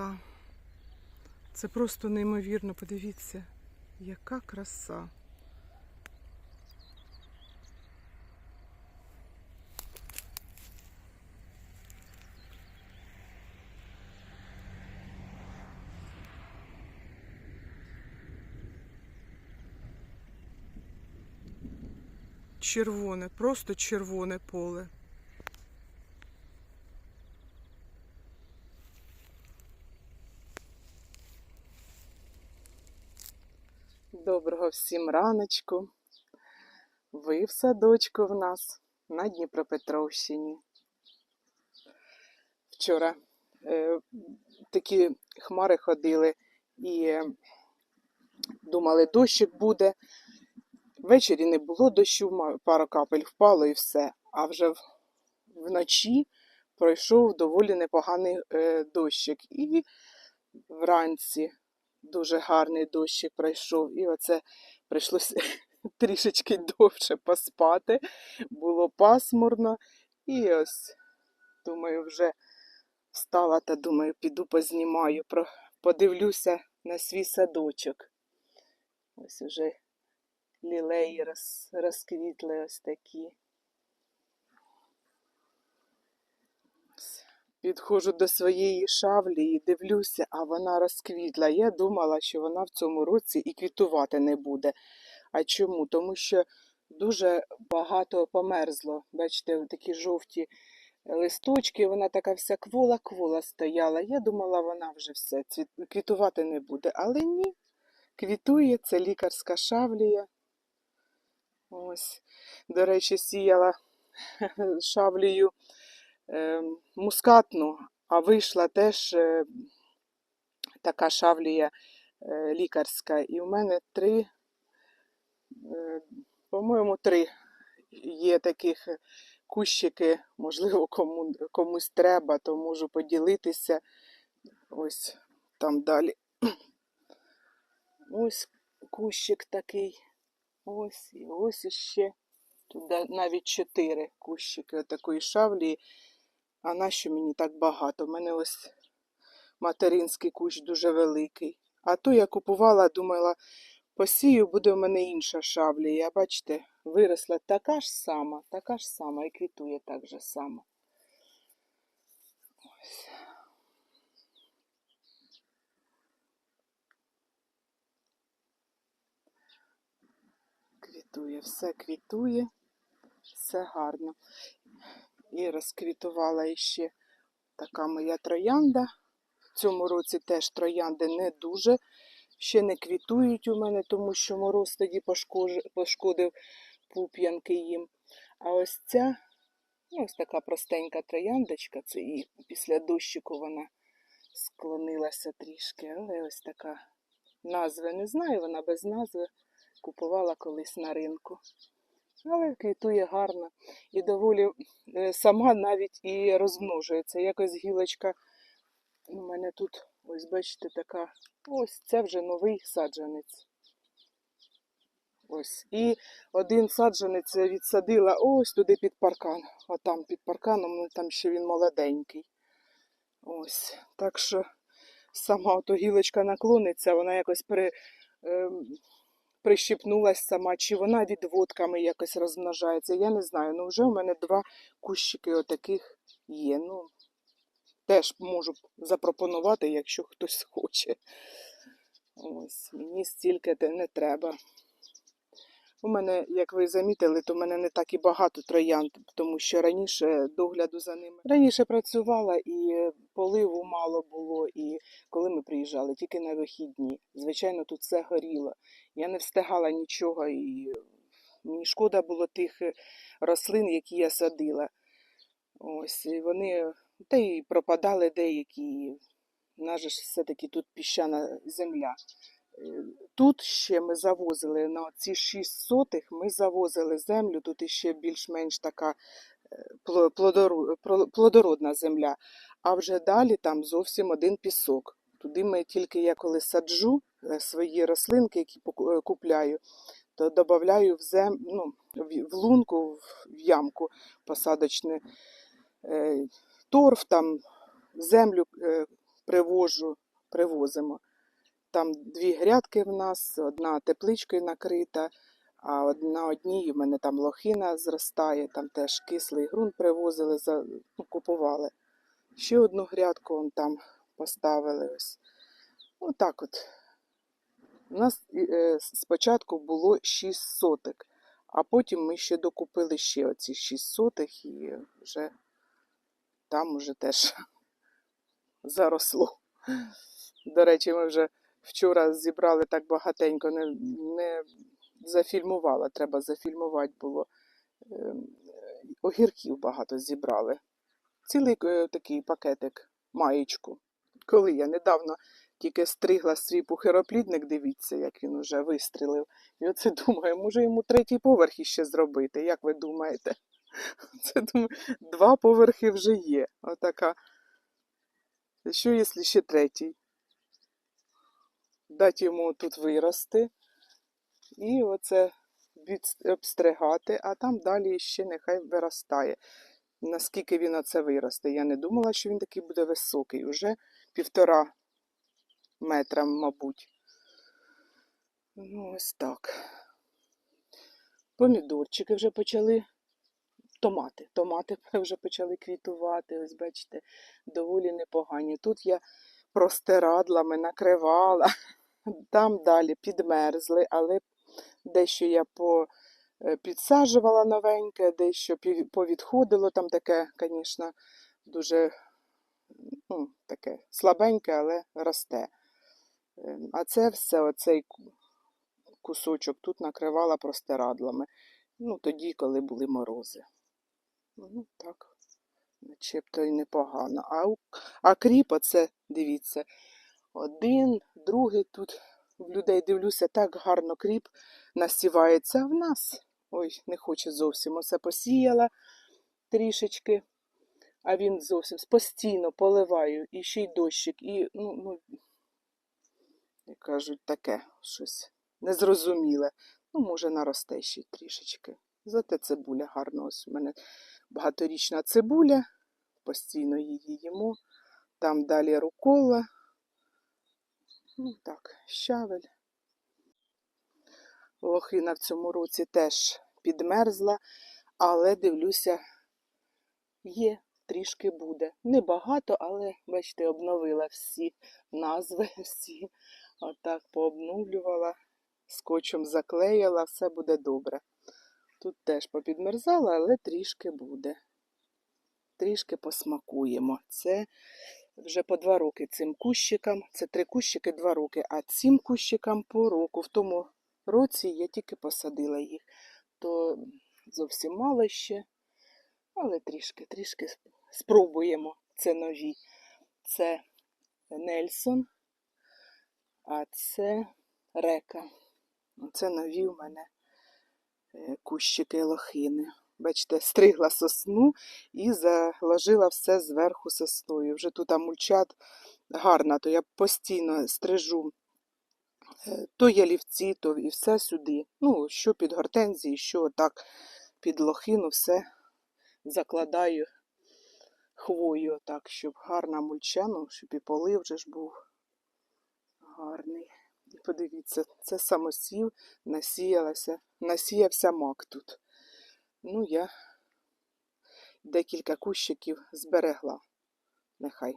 краса. Це просто неймовірно. Подивіться, яка краса. Червоне, просто червоне поле. Доброго всім раночку. Ви в садочку в нас на Дніпропетровщині. Вчора е, такі хмари ходили і е, думали, дощик буде. Ввечері не було дощу, пара капель впало і все. А вже в- вночі пройшов доволі непоганий е, дощик. І вранці дуже гарний дощик пройшов. І оце прийшлося трішечки довше поспати. Було пасмурно. І ось, думаю, вже встала та думаю, піду познімаю, подивлюся на свій садочок. Ось уже лілеї роз, розквітли ось такі. Підходжу до своєї шавлі і дивлюся, а вона розквітла. Я думала, що вона в цьому році і квітувати не буде. А чому? Тому що дуже багато померзло. Бачите, такі жовті листочки, вона така вся квола-квола стояла. Я думала, вона вже все, квітувати не буде. Але ні, квітує, це лікарська шавлія. Ось, до речі, сіяла шавлію е, мускатну, а вийшла теж е, така шавлія е, лікарська. І в мене три, е, по-моєму, три є таких кущики, можливо, кому, комусь треба, то можу поділитися. Ось там далі. Ось кущик такий. Ось і ось іще. Тут навіть чотири кущики отакої шавлі. А нащо мені так багато? У мене ось материнський кущ дуже великий. А ту я купувала, думала, посію, буде в мене інша шавлія. Бачите, виросла така ж сама, така ж сама і квітує так же само. Ось. Квітує, все квітує, все гарно. І розквітувала іще така моя троянда. В цьому році теж троянди не дуже. Ще не квітують у мене, тому що мороз тоді пошкодив пуп'янки їм. А ось ця, ну, ось така простенька трояндочка, це і після дощику вона склонилася трішки, але ось така назви не знаю, вона без назви. Купувала колись на ринку. Але квітує гарно і доволі е, сама навіть і розмножується. Якось гілочка у мене тут, ось бачите, така. Ось це вже новий саджанець. Ось. І один саджанець відсадила ось туди під паркан. Отам під парканом, ну там ще він молоденький. Ось. Так що сама ото гілочка наклониться, вона якось при, ем, прищепнулась сама, чи вона відводками якось розмножається. Я не знаю. Ну вже у мене два кущики отаких є. Ну, теж можу запропонувати, якщо хтось хоче. Ось, мені стільки не треба. У мене, як ви замітили, то в мене не так і багато троянд, тому що раніше догляду за ними. Раніше працювала і поливу мало було, і коли ми приїжджали, тільки на вихідні. Звичайно, тут все горіло. Я не встигала нічого, і мені шкода було тих е, рослин, які я садила. Ось, і вони та й пропадали деякі. У нас же все-таки тут піщана земля. Тут ще ми завозили на ці 6 сотих, ми завозили землю, тут іще більш-менш така е, плодородна земля. А вже далі там зовсім один пісок. Туди ми тільки я коли саджу е, свої рослинки, які е, купляю, то додаю в зем, ну, в лунку, в ямку посадочне торф, там землю привожу, привозимо. Там дві грядки в нас, одна тепличкою накрита, а на одній у мене там лохина зростає, там теж кислий ґрунт привозили, ну, купували. Ще одну грядку вон там поставили. Ось. Отак от. У нас е, спочатку було 6 соток, а потім ми ще докупили ще оці 6 сотих і вже там уже теж заросло. До речі, ми вже вчора зібрали так багатенько, не, не зафільмувала, треба зафільмувати було. Ем, Огірків багато зібрали. Цілий е, такий пакетик, маєчку. Коли я недавно тільки стригла свій пухироплідник, дивіться, як він уже вистрілив. І оце думаю, може йому третій поверх іще зробити. Як ви думаєте? Це думаю, два поверхи вже є. Отака. Що, якщо ще третій? Дати йому тут вирости. І оце обстригати, а там далі ще нехай виростає. Наскільки він оце виросте? Я не думала, що він такий буде високий. Уже півтора метра, мабуть. Ну, ось так. Помідорчики вже почали. Томати. Томати вже почали квітувати. Ось бачите, доволі непогані. Тут я простирадлами накривала, там далі підмерзли, але дещо я по, е, підсаджувала новеньке, дещо повідходило. Там таке, звісно, дуже ну, таке слабеньке, але росте. Ем, А це все, оцей кусочок тут накривала простирадлами. Ну, тоді, коли були морози. Ну, так, начебто і непогано. А, а кріп, оце, дивіться, один, другий тут в людей дивлюся, так гарно кріп насівається. В нас, ой, не хоче зовсім. Оце посіяла трішечки, а він зовсім постійно поливаю, і ще й дощик, і, ну, ну, як кажуть, таке щось незрозуміле. Ну, може, наросте ще й трішечки. Зате цибуля гарно. Ось у мене багаторічна цибуля, постійно її їмо. Там далі рукола. Ну так, щавель. Лохина в цьому році теж підмерзла, але дивлюся, є, трішки буде. Небагато, але, бачите, обновила всі назви, всі отак пообновлювала, скотчем заклеїла, все буде добре. Тут теж попідмерзала, але трішки буде. Трішки посмакуємо. Це вже по два роки цим кущикам. Це три кущики, два роки, а цим кущикам по року. В тому році я тільки посадила їх. То зовсім мало ще, але трішки, трішки спробуємо. Це нові. Це Нельсон, а це Река. Це нові у мене е, кущики лохини. Бачите, стригла сосну і заложила все зверху сосною. Вже тут мульчат гарна, то я постійно стрижу е, то ялівці, то і все сюди. Ну, що під гортензії, що так під лохину, все закладаю хвою, так, щоб гарна мульча, ну, щоб і полив вже ж був гарний. І подивіться, це самосів насіялася, насіявся мак тут. Ну, я декілька кущиків зберегла. Нехай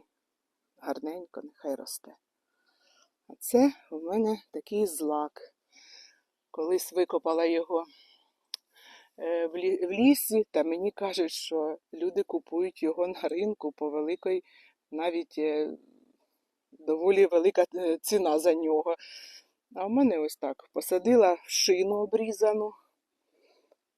гарненько, нехай росте. А це у мене такий злак. Колись викопала його е, в лісі, та мені кажуть, що люди купують його на ринку по великій, навіть е, доволі велика е, ціна за нього. А в мене ось так посадила шину обрізану.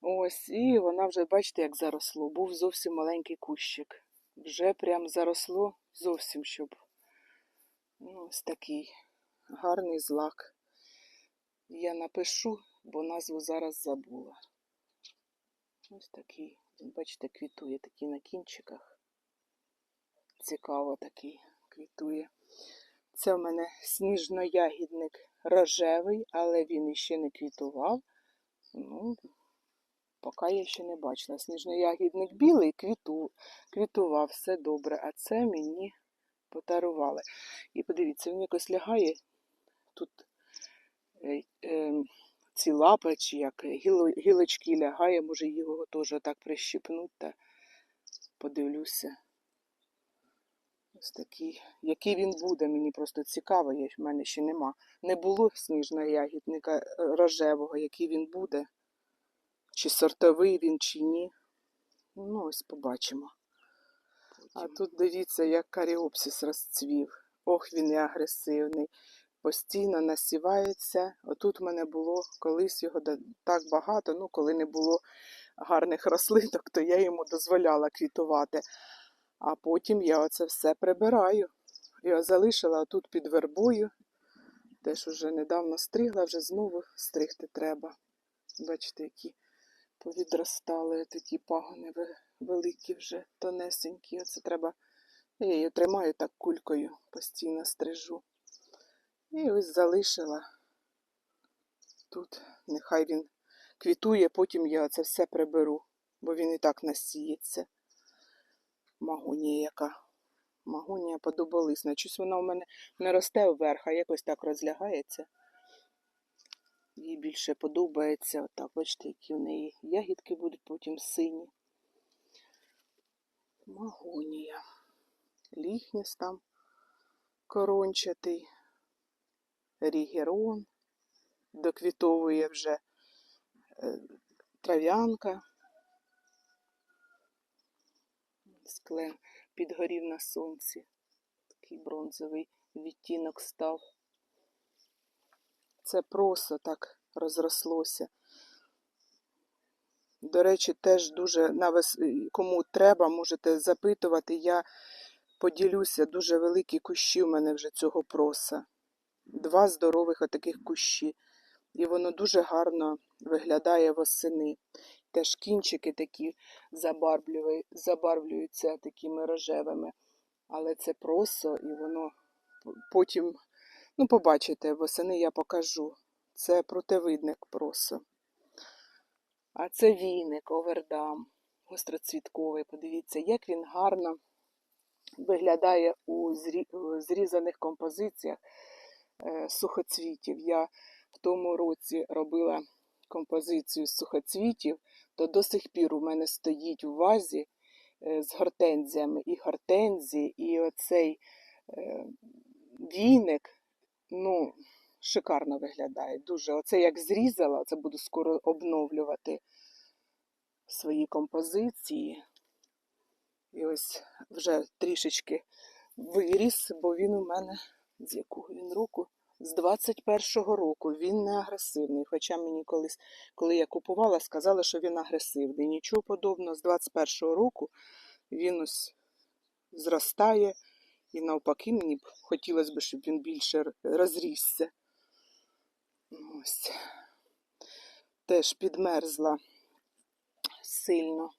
Ось, і вона вже, бачите, як заросло. Був зовсім маленький кущик. Вже прям заросло зовсім, щоб. Ну, ось такий гарний злак. Я напишу, бо назву зараз забула. Ось такий. Бачите, квітує такий на кінчиках. Цікаво такий квітує. Це в мене сніжно-ягідник рожевий, але він іще не квітував. Ну, поки я ще не бачила. Сніжно-ягідник білий квіту, квітував, все добре. А це мені подарували. І подивіться, він якось лягає тут е, е, ці лапи, чи як гіло, гілочки лягає, може його теж так прищипнуть та подивлюся. Ось такий. Який він буде, мені просто цікаво, в мене ще нема. Не було сніжного ягідника е, рожевого, який він буде. Чи сортовий він, чи ні. Ну, ось побачимо. А тут дивіться, як каріопсис розцвів. Ох, він і агресивний. Постійно насівається. Отут в мене було колись його так багато, ну коли не було гарних рослинок, то я йому дозволяла квітувати. А потім я оце все прибираю. Я залишила тут під вербою. Теж уже недавно стригла, вже знову стригти треба. Бачите, які повідростали такі пагони великі вже, тонесенькі. Оце треба. Я її тримаю так кулькою, постійно стрижу. І ось залишила. Тут нехай він квітує, потім я це все приберу, бо він і так насіється. Магонія яка. Магонія подобалисна. Щось вона у мене не росте вверх, а якось так розлягається. Їй більше подобається. Отак, бачите, які в неї ягідки будуть потім сині. Магонія. Ліхніс там корончатий. Рігерон. Доквітовує вже е, трав'янка. Склен підгорів на сонці. Такий бронзовий відтінок став. Це просто так розрослося. До речі, теж дуже навес... кому треба, можете запитувати. Я поділюся, дуже великі кущі у мене вже цього проса. Два здорових отаких кущі. І воно дуже гарно виглядає восени. Теж кінчики такі забарвлюються такими рожевими. Але це просо, і воно потім, ну, побачите, восени я покажу. Це противидник просо. А це віник, овердам, гостроцвітковий. Подивіться, як він гарно виглядає у зрізаних композиціях е, сухоцвітів. Я в тому році робила композицію з сухоцвітів, то до сих пір у мене стоїть у вазі е, з гортензіями і гортензії, і оцей е, війник, ну, шикарно виглядає. Дуже. Оце як зрізала, це буду скоро обновлювати свої композиції. І ось вже трішечки виріс, бо він у мене з якого він року? З 21-го року він не агресивний. Хоча мені колись, коли я купувала, сказали, що він агресивний. Нічого подобного, з 21-го року він ось зростає. І навпаки, мені б хотілося б, щоб він більше розрісся. Ось. Теж підмерзла сильно.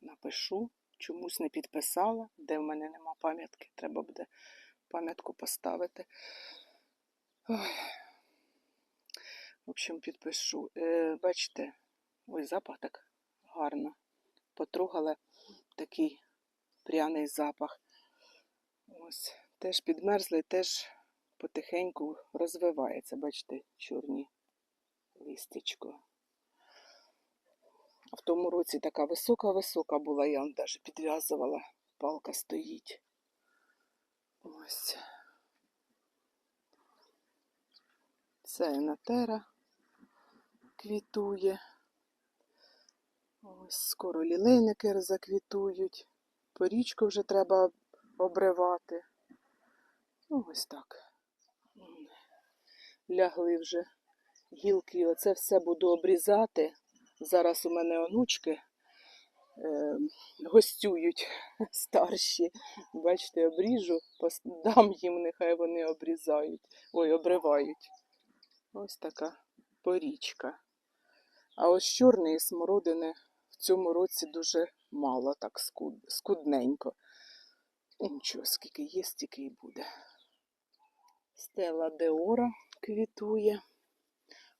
Напишу, чомусь не підписала, де в мене нема пам'ятки, треба буде пам'ятку поставити. Ой. В общем, підпишу. Е, бачите, ой, запах так гарно. Потрогала такий пряний запах. Ось, теж підмерзлий, теж потихеньку розвивається. Бачите, чорні листячко. А в тому році така висока-висока була, я вам навіть підв'язувала. Палка стоїть. Ось. Це енатера квітує. Ось скоро лілейники заквітують. Порічку вже треба обривати. Ну, ось так. Лягли вже гілки. Оце все буду обрізати. Зараз у мене онучки е, гостюють старші. Бачите, обріжу, дам їм, нехай вони обрізають. Ой, обривають. Ось така порічка. А ось чорної смородини в цьому році дуже мало, так скуд, скудненько. Нічого, скільки є, стільки і буде. Стела Деора квітує,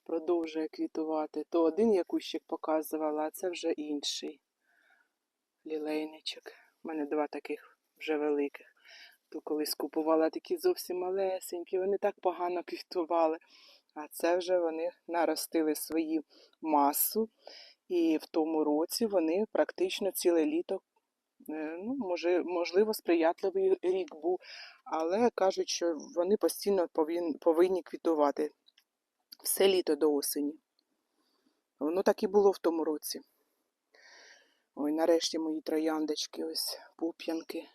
продовжує квітувати. То один я кущик показувала, а це вже інший лілейничок. У мене два таких вже великих. То колись купувала такі зовсім малесенькі, вони так погано квітували. А це вже вони наростили свою масу. І в тому році вони практично ціле літо, е, ну, може, можливо, сприятливий рік був, але кажуть, що вони постійно повин- повинні квітувати все літо до осені. Воно так і було в тому році. Ой, нарешті мої трояндочки, ось пуп'янки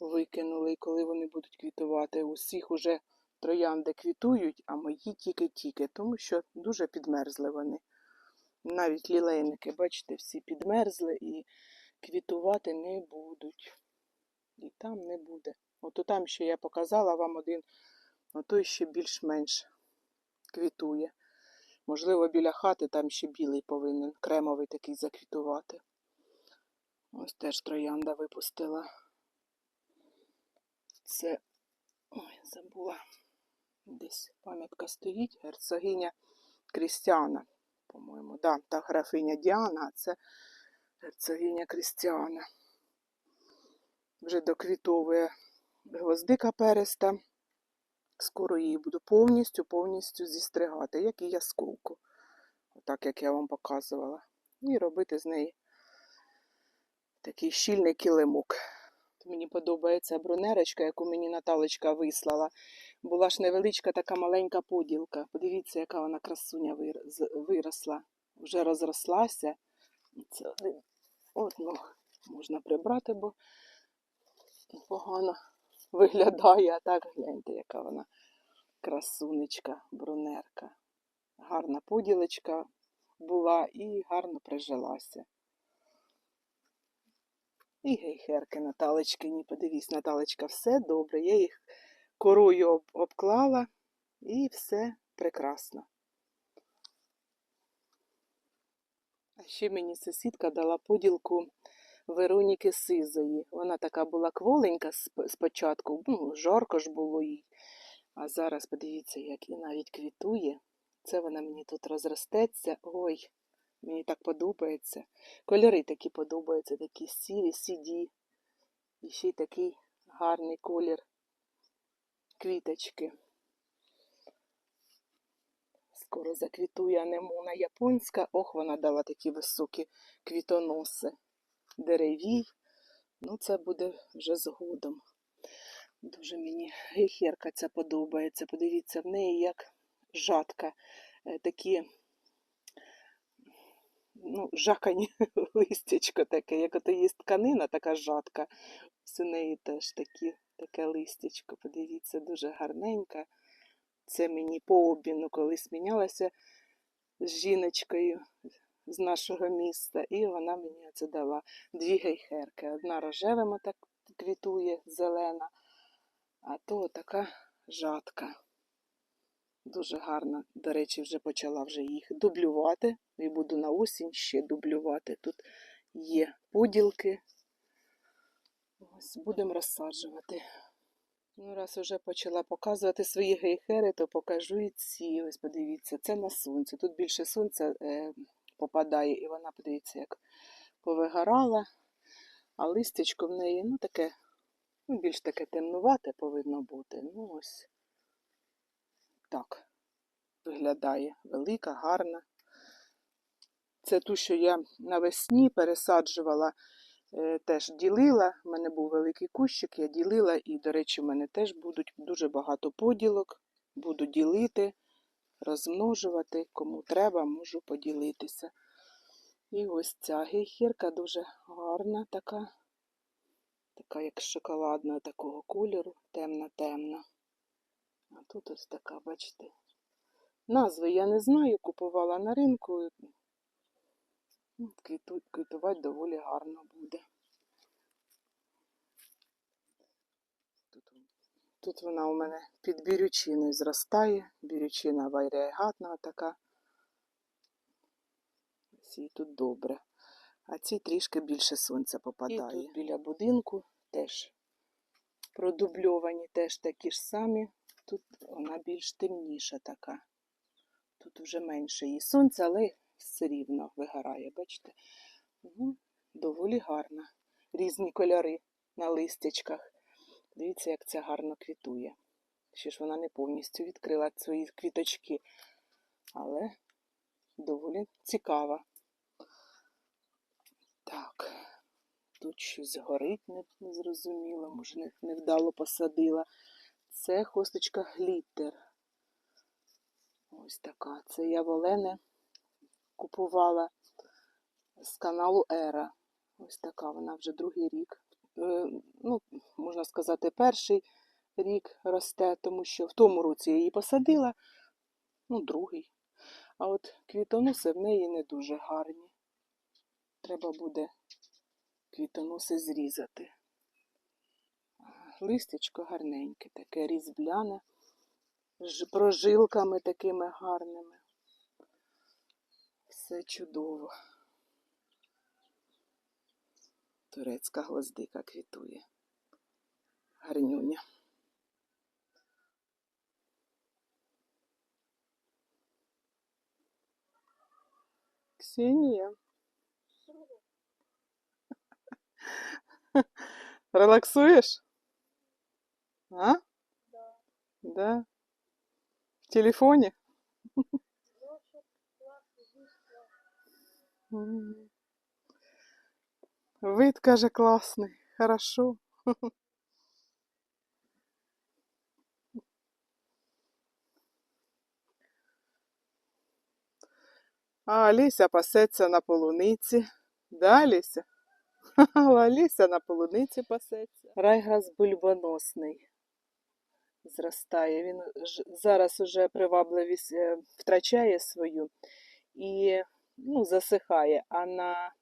викинули, коли вони будуть квітувати. Усіх уже троянди квітують, а мої тільки-тільки, тому що дуже підмерзли вони. Навіть лілейники, бачите, всі підмерзли і квітувати не будуть. І там не буде. Ото там ще я показала вам один, отой ще більш-менш квітує. Можливо, біля хати там ще білий повинен, кремовий такий заквітувати. Ось теж троянда випустила. Це. Ой, забула. Десь пам'ятка стоїть. Герцогиня Крістіана, по-моєму. Да, та графиня Діана, це герцогиня Крістіана. Вже доквітовує гвоздика переста. Скоро її буду повністю, повністю зістригати, як і ясколку. Отак, як я вам показувала. І робити з неї такий щільний килимок. Мені подобається бронерочка, яку мені Наталочка вислала. Була ж невеличка така маленька поділка. Подивіться, яка вона красуня виросла. Вже розрослася. Це. От, ну, можна прибрати, бо погано виглядає. А так гляньте, яка вона красунечка, бронерка. Гарна поділочка була і гарно прижилася. І гейхерки Наталечкині. Подивись, Наталечка, все добре. Я їх корою обклала і все прекрасно. А ще мені сусідка дала поділку Вероніки Сизої. Вона така була кволенька спочатку, ну, жарко ж було їй. А зараз подивіться, як і навіть квітує. Це вона мені тут розростеться. Ой, мені так подобається. Кольори такі подобаються, такі сірі, сіді. І ще й такий гарний колір квіточки. Скоро заквітує анемона японська. Ох, вона дала такі високі квітоноси. Деревій. Ну, це буде вже згодом. Дуже мені гейхерка ця подобається. Подивіться, в неї як жатка. Е, Такі ну, жакані листячко таке, як ото є тканина, така жатка. У неї теж такі, таке листячко. Подивіться, дуже гарненька. Це мені по обміну колись мінялася з жіночкою з нашого міста, і вона мені це дала дві гейхерки. Одна рожевими так квітує, зелена, а то така жатка. Дуже гарна. До речі, вже почала вже їх дублювати. І буду на осінь ще дублювати. Тут є поділки. Ось будемо розсаджувати. Ну, раз вже почала показувати свої гейхери, то покажу і ці. Ось подивіться, це на сонці. Тут більше сонця е, попадає, і вона, подивіться, як повигорала. А листячко в неї, ну, таке, ну, більш таке темнувате повинно бути. Ну, ось так виглядає. Велика, гарна. Це ту, що я навесні пересаджувала, теж ділила. У мене був великий кущик, я ділила, і, до речі, в мене теж будуть дуже багато поділок. Буду ділити, розмножувати. Кому треба, можу поділитися. І ось ця гейхірка дуже гарна така. Така, як шоколадного такого кольору, темна-темна. А тут ось така, бачите. Назви я не знаю, купувала на ринку. Квітувати доволі гарно буде. Тут, вона у мене під бірючиною зростає. Бірючина варіагатна така. Ось їй тут добре. А ці трішки більше сонця попадає. І тут біля будинку теж продубльовані, теж такі ж самі. Тут вона більш темніша така. Тут вже менше її сонця, але все рівно вигорає, бачите? Ну, доволі гарна. Різні кольори на листячках. Дивіться, як ця гарно квітує. Ще ж вона не повністю відкрила свої квіточки, але доволі цікава. Так, тут щось горить, не, не зрозуміло, може не, невдало посадила. Це хосточка гліттер. Ось така. Це я в Олени купувала з каналу Ера. Ось така вона вже другий рік. Е, Ну, можна сказати, перший рік росте, тому що в тому році я її посадила, ну, другий. А от квітоноси в неї не дуже гарні. Треба буде квітоноси зрізати. Листячко гарненьке, таке різбляне, з прожилками такими гарними. Все чудово. Турецька гвоздика квітує. Гарнюня. Ксенія. Релаксуєш? А? Да. Да. В телефоне? Вид, каже, класний. Хорошо. А Аліся пасеться на полуниці. Да, Аліся? Аліся на полуниці пасеться. Райгаз бульбоносний зростає. Він зараз уже привабливість е, втрачає свою і ну, засихає. А на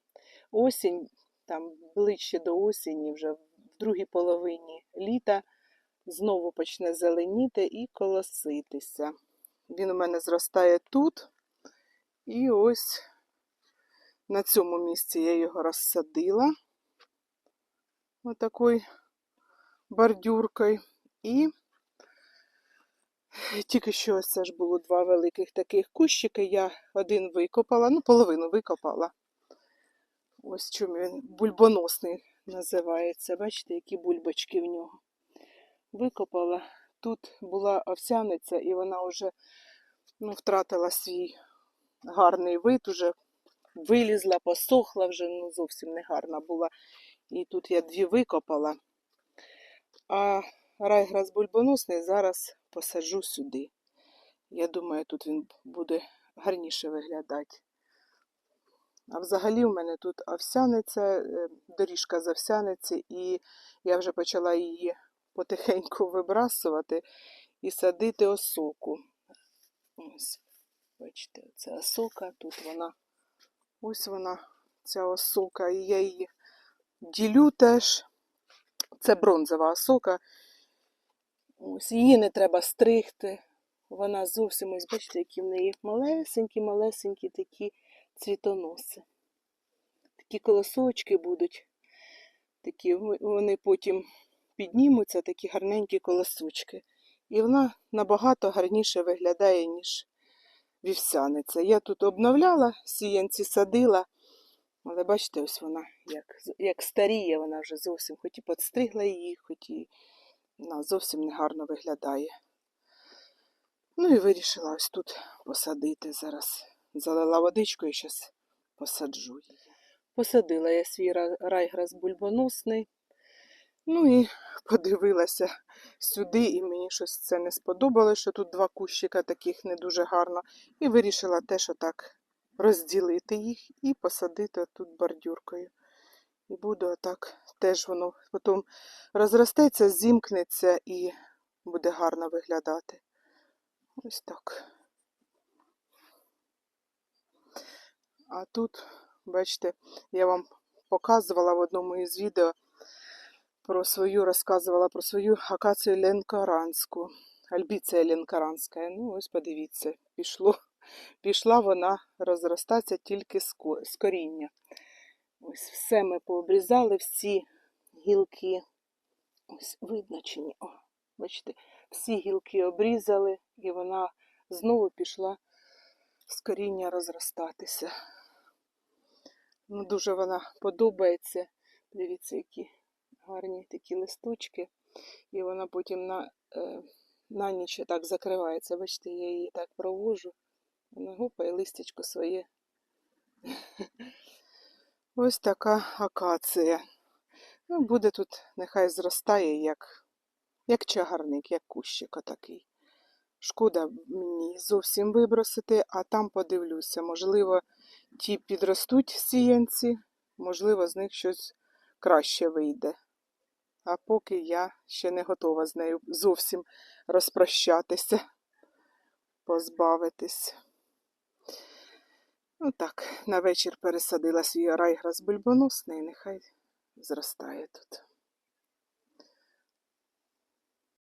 осінь, там ближче до осені, вже в другій половині літа, знову почне зеленіти і колоситися. Він у мене зростає тут. І ось на цьому місці я його розсадила. Отакою бордюркою. І тільки що ось це ж було два великих таких кущики. Я один викопала, ну, половину викопала. Ось чому він бульбоносний називається. Бачите, які бульбочки в нього. Викопала. Тут була овсяниця, і вона вже ну, втратила свій гарний вид, уже вилізла, посохла вже, ну зовсім не гарна була. І тут я дві викопала. А райграс бульбоносний зараз посаджу сюди. Я думаю, тут він буде гарніше виглядати. А взагалі в мене тут овсяниця, е, доріжка з овсяниці, і я вже почала її потихеньку вибрасувати і садити осоку. Ось, бачите, це осока, тут вона, ось вона, ця осока, і я її ділю теж. Це бронзова осока. Ось її не треба стригти. Вона зовсім ось бачите, які в неї малесенькі, малесенькі такі цвітоноси. Такі колосочки будуть. Такі вони потім піднімуться, такі гарненькі колосочки. І вона набагато гарніше виглядає, ніж вівсяниця. Я тут обновляла, сіянці садила, але бачите, ось вона як, як старіє, вона вже зовсім, хоч і підстригла її, хоч і вона зовсім негарно виглядає. Ну і вирішила ось тут посадити зараз. Залила водичкою і зараз посаджу її. Посадила я свій райграс бульбоносний. Ну і подивилася сюди, і мені щось це не сподобалося, що тут два кущика таких не дуже гарно. І вирішила теж отак розділити їх і посадити тут бордюркою. І буду отак теж воно потім розростеться, зімкнеться і буде гарно виглядати. Ось так. А тут, бачите, я вам показувала в одному із відео про свою, розказувала про свою акацію ленкаранську. Альбіція ленкаранська. Ну, ось подивіться, пішло, пішла вона розростатися тільки з коріння. Ось все ми пообрізали, всі гілки. Ось видно чи ні? О, бачите, всі гілки обрізали, і вона знову пішла з коріння розростатися. Ну, дуже вона подобається. Дивіться, які гарні такі листочки. І вона потім на, е, на ніч так закривається. Бачите, я її так провожу. Вона гупає листячко своє. Ось така акація. Ну, буде тут, нехай зростає, як, як чагарник, як кущик отакий. Шкода мені зовсім вибросити, а там подивлюся. Можливо, ті підростуть сіянці, можливо, з них щось краще вийде. А поки я ще не готова з нею зовсім розпрощатися, позбавитись. Ну так, на вечір пересадила свій райграс бульбоносний, нехай зростає тут.